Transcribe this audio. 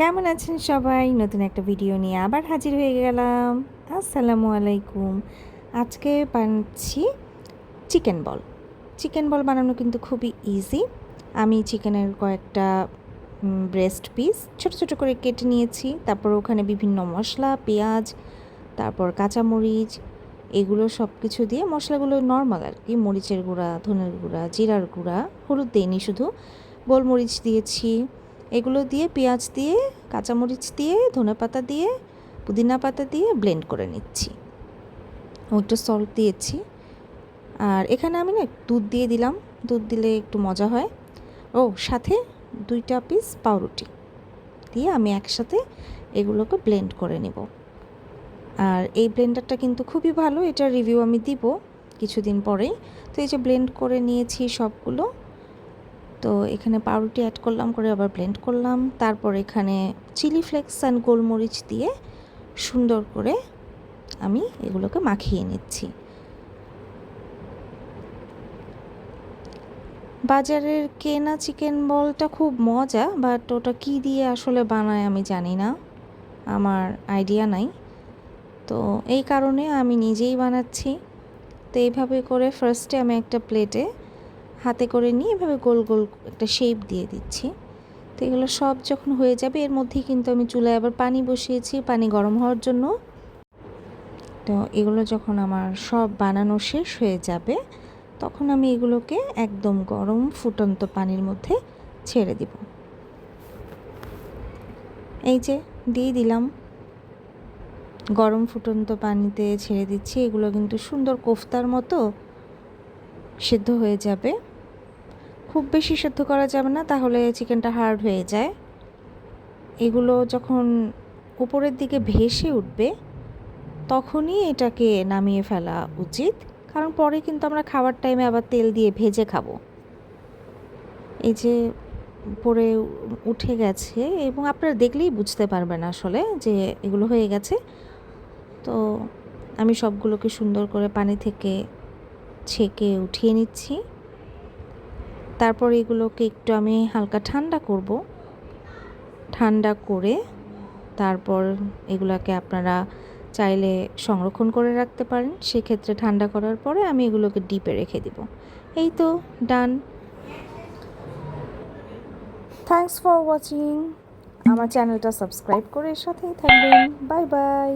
কেমন আছেন সবাই? নতুন একটা ভিডিও নিয়ে আবার হাজির হয়ে গেলাম। আসসালামু আলাইকুম। আজকে বানাচ্ছি চিকেন বল। চিকেন বল বানানো কিন্তু খুবই ইজি আমি চিকেনের কয়েকটা ব্রেস্ট পিস ছোট ছোট করে কেটে নিয়েছি। তারপর ওখানে বিভিন্ন মশলা, পেঁয়াজ, তারপর কাঁচামরিচ, এগুলো সব কিছু দিয়ে মশলাগুলো নর্মাল আর কি। মরিচের গুঁড়া, ধনের গুঁড়া, জিরার গুঁড়া, হলুদ দিইনি শুধু। গোলমরিচ দিয়েছি। এগুলো দিয়ে পেঁয়াজ দিয়ে, কাঁচামরিচ দিয়ে ধনে পাতা দিয়ে পুদিনা পাতা দিয়ে ব্লেন্ড করে নিচ্ছি। একটু সল্ট দিয়েছি। আর এখানে আমি না দুধ দিয়ে দিলাম। দুধ দিলে একটু মজা হয়। ও, সাথে দুইটা পিস পাউরুটি দিয়ে আমি একসাথে এগুলোকে ব্লেন্ড করে নেব। আর এই ব্লেন্ডারটা কিন্তু খুবই ভালো। এটার রিভিউ আমি দিব কিছুদিন পরেই। তো এই যে ব্লেন্ড করে নিয়েছি সবগুলো তো এখানে পাউরুটি অ্যাড করলাম, করে আবার ব্লেন্ড করলাম। তারপর এখানে চিলি ফ্লেক্স অ্যান্ড গোলমরিচ দিয়ে সুন্দর করে আমি এগুলোকে মাখিয়ে নিচ্ছি। বাজারের কেনা চিকেন বলটা খুব মজা বাট ওটা কী দিয়ে আসলে বানায় আমি জানি না। আমার আইডিয়া নাই। তো এই কারণে আমি নিজেই বানাচ্ছি। তো এইভাবে করে ফার্স্টে আমি একটা প্লেটে হাতে করে নিয়ে এভাবে গোল গোল একটা শেপ দিয়ে দিচ্ছি। তো এগুলো সব যখন হয়ে যাবে, এর মধ্যেই কিন্তু আমি চুলায় আবার পানি বসিয়েছি, পানি গরম হওয়ার জন্য। তো এগুলো যখন আমার সব বানানো শেষ হয়ে যাবে, তখন আমি এগুলোকে একদম গরম ফুটন্ত পানির মধ্যে ছেড়ে দিব। এই যে, দিয়ে দিলাম। গরম ফুটন্ত পানিতে ছেড়ে দিচ্ছি। এগুলো কিন্তু সুন্দর কোফতার মতো সিদ্ধ হয়ে যাবে। খুব বেশি সেদ্ধ করা যাবে না, তাহলে চিকেনটা হার্ড হয়ে যায়। এগুলো যখন উপরের দিকে ভেসে উঠবে, তখনই এটাকে নামিয়ে ফেলা উচিত, কারণ পরে কিন্তু আমরা খাওয়ার টাইমে আবার তেল দিয়ে ভেজে খাব। এই যে পরে উঠে গেছে, এবং আপনারা দেখলেই বুঝতে পারবেন আসলে যে এগুলো হয়ে গেছে। তো আমি সবগুলোকে সুন্দর করে পানি থেকে ছেঁকে উঠিয়ে নিচ্ছি। তারপর এগুলোকে একটু আমি হালকা ঠান্ডা করব। ঠান্ডা করে তারপর এগুলোকে আপনারা চাইলে সংরক্ষণ করে রাখতে পারেন। সেক্ষেত্রে ঠান্ডা করার পরে আমি এগুলোকে ডিপে রেখে দিব। এই তো ডান। থ্যাংকস ফর ওয়াচিং আমার চ্যানেলটা সাবস্ক্রাইব করে সাথেই থাকবেন। Bye bye.